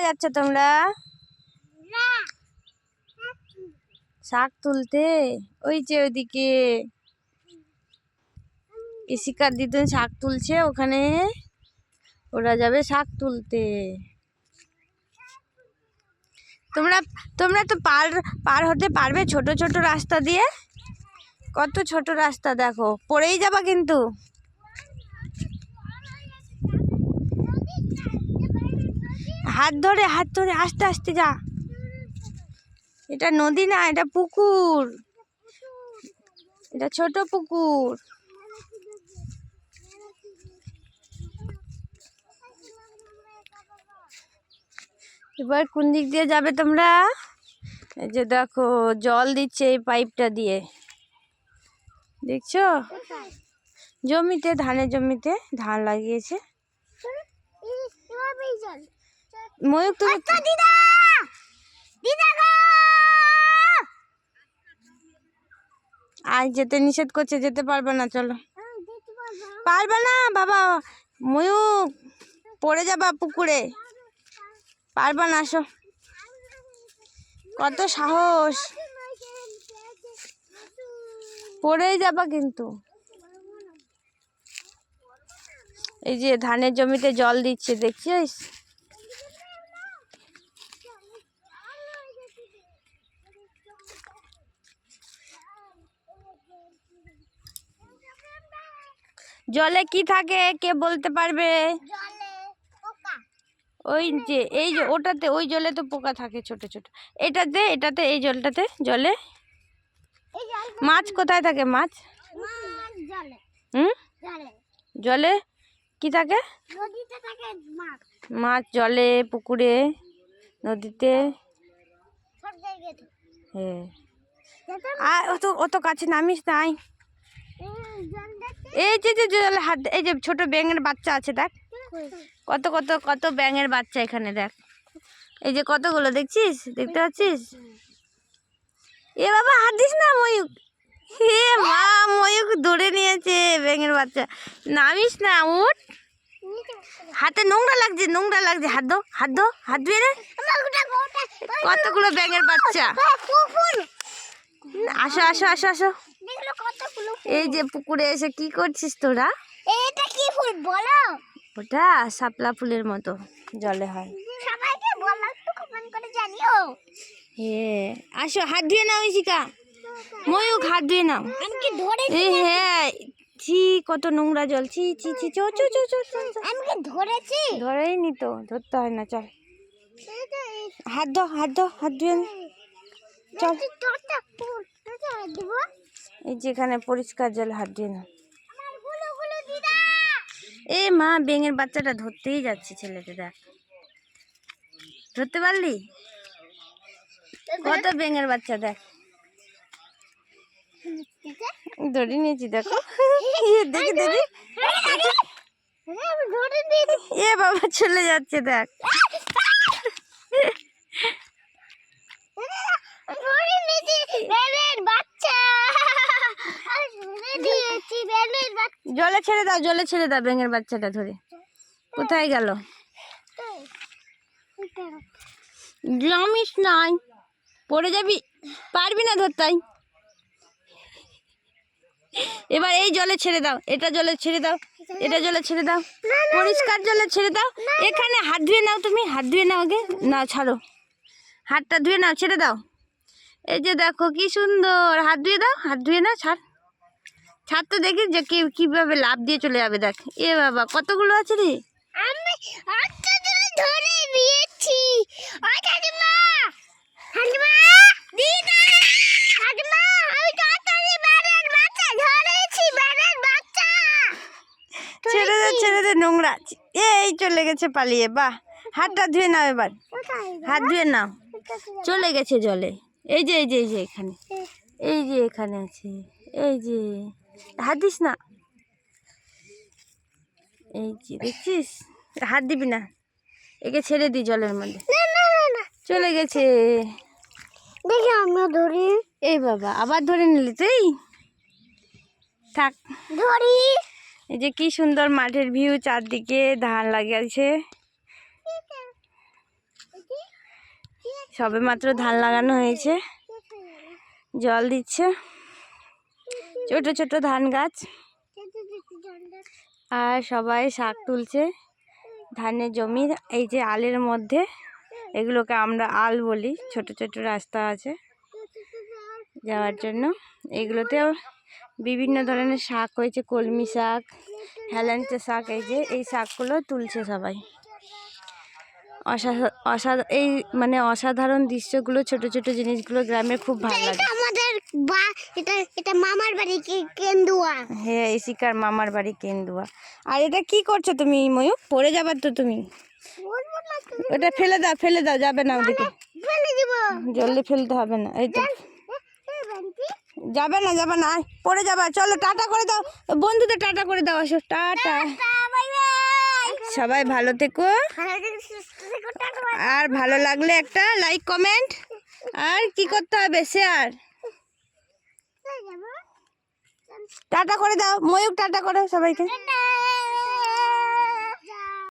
কোথায় যাচ্ছ তোমরা? শাক তুলতে? ওই যে ওইদিকে। কৃষিকার দিদুন শাক তুলছে ওখানে ওরা যাবে শাক তুলতে। তোমরা তোমরা তো পার পার হতে পারবে ছোট ছোট রাস্তা দিয়ে? কত ছোট রাস্তা দেখো পড়েই যাবা কিন্তু। হাত ধরে হাত ধরে আস্তে আস্তে যা। এটা নদী না এটা পুকুর। এটা ছোট পুকুর। এবার কোন দিক দিয়ে যাবে তোমরা? এই যে দেখো জল দিচ্ছে এই পাইপটা দিয়ে। দেখছ? জমিতে ধানের জমিতে ধান লাগিয়েছে। ময়ূক তুমি দিদা! দিদা গো! আজ যেতে নিষেধ করছে যেতে পারবে না চলো। পারবে। না বাবা ময়ূক পড়ে যাবা পুকুরে। পারবে না আসো। কত সাহস। পড়েই যাবা কিন্তু। এই যে ধানের জমিতে জল দিচ্ছে দেখছিস জলে কি থাকে কে বলতে পারবে? ওই যে এই যে ওটাতে ওই জলে তো পোকা থাকে ছোট ছোট। এটাতে এটাতে এই জলটাতে জলে? মাছ কোথায় থাকে মাছ? হুম? জলে। কি থাকে? মাছ। জলে পুকুরে নদীতে। হ্যাঁ। আর অত অত কাছে নামিস নাই। এই যে যে জলে হাত এই যে ছোট ব্যাঙের বাচ্চা আছে দেখ। কত কত কত ব্যাঙের বাচ্চা এখানে দেখ। এই যে কতগুলো দেখছিস? দেখতে পাচ্ছিস? এ বাবা হাত দিস না ময়ূক। হে মা ময়ূক ধরে নিয়েছে ব্যাঙের বাচ্চা। নামিস না উঠ। হাতে নোংরা লাগছে নোংরা লাগছে। হাত দো হাত দো হাত ধুয়ে রে কতগুলো ব্যাঙের বাচ্চা? আসো আসো আসো আসো। এই যে পুকুরে এসে কি করছিস তোরা? এটা কি ফুল বলো? ওটা শাপলা ফুলের মতো জলে হয়। সবাইকে বলো একটু কমেন্ট করে জানিও। হে আসো হাত ধুয়ে নাও ইশিকা ময়ূক হাত ধুয়ে নাও। আমি কি ধরে হ্যাঁ ছি কত নোংরা জল ছি ছি ছি চো চো চো চো চো, চো। আমি কি ধরেছি? ধরেই নি তো ধরতে হয় না চল। হাত ধো হাত ধো হাত ধুয়ে চল। এই যেখানে পরিষ্কার জল হাত ধুয়ে দিদা। এ মা বেঙের বাচ্চাটা ধরতেই যাচ্ছে ছেলেটা দেখ। ধরতে পারলি? কত বেঙের বাচ্চা দেখ। ধরে নিয়েছি দেখো। ইয়ে, দেখি দেখি আমি ধরে দিয়েছি। এ বাবা চলে যাচ্ছে দেখ ধরে নিয়েছি বেলের বাচ্চা আমি ধরে দিয়েছি বেলের বাচ্চা জলে ছেড়ে দাও, জলে ছেড়ে দাও বেঙের বাচ্চাটা ধরে। কোথায় গেল? জামিস নাই পড়ে যাবি? পারবি না ধরতাই এবার এই জলে ছেড়ে দাও, এটা জলে ছেড়ে দাও, এটা জলে ছেড়ে দাও, পরিষ্কার জলে ছেড়ে দাও। এখানে হাত ধুয়ে নাও তুমি, হাত ধুয়ে নাও আগে না ছাড়ো। হাতটা ধুয়ে নাও, ছেড়ে দাও। এই যে দেখো কি সুন্দর, হাত ধুয়ে দাও, হাত ধুয়ে নাও, ছাড়। ছাড় তো দেখি যে কি কীভাবে লাভ দিয়ে চলে যাবে দেখ। এ বাবা কতগুলো আছে রে? আমি আটটা ধরে বাচ্চা ছেড়ে দে ছেড়ে দে নোংরা। এই চলে গেছে পালিয়ে বাহ। হাতটা ধুয়ে নাও এবার। হাত ধুয়ে নাও। চলে গেছে জলে। এই যে এই যে এই যে এখানে। এই যে এখানে আছে। এই যে। হাত দিস না। এই যে দেখছিস? হাত দিবি না। একে ছেড়ে দি জলের মধ্যে। চলে গেছে। দেখি আমিও ধরি। এই বাবা আবার ধরে নিলি তুই? থাক। ধরি। এই যে কি সুন্দর মাঠের ভিউ চারদিকে ধান লাগিয়েছে। সবে মাত্র ধান লাগানো হয়েছে। জল দিচ্ছে। ছোট ছোট ধান গাছ। আর সবাই শাক তুলছে। ধানের জমির এই যে আলের মধ্যে, এগুলোকে আমরা আল বলি। ছোট ছোট রাস্তা আছে যাওয়ার জন্য। এগুলোতেও বিভিন্ন ধরনের শাক হয়েছে, কলমি শাক, হেলেঞ্চে শাক, এই যে, এই শাকগুলো তুলছে সবাই। অসাধা অসা, এই মানে অসাধারণ দৃশ্যগুলো, ছোট ছোট জিনিসগুলো গ্রামের খুব ভালো লাগে। বা এটা এটা মামার বাড়ি কে- কেন্দুয়া। হ্যাঁ এই শিকার মামার বাড়ি কেন্দুয়া। আর এটা কি করছ তুমি ময়ূক পড়ে যাবার তো তুমি। ওটা ফেলে দাও ফেলে দাও যাবে না ওদিকে। ফেলে দিব। জলদি ফেলতে হবে না এই তো। যাবে না যাবে না পড়ে যাবে চলো টাটা করে দাও। বন্ধুদের টাটা করে দাও আসো টাটা। সবাই ভালো থেকো। আর ভালো লাগলে একটা লাইক কমেন্ট। আর কি করতে হবে শেয়ার কোথায় যাব? টাটা করে দাও ময়ূর টাটা করে সবাইকে।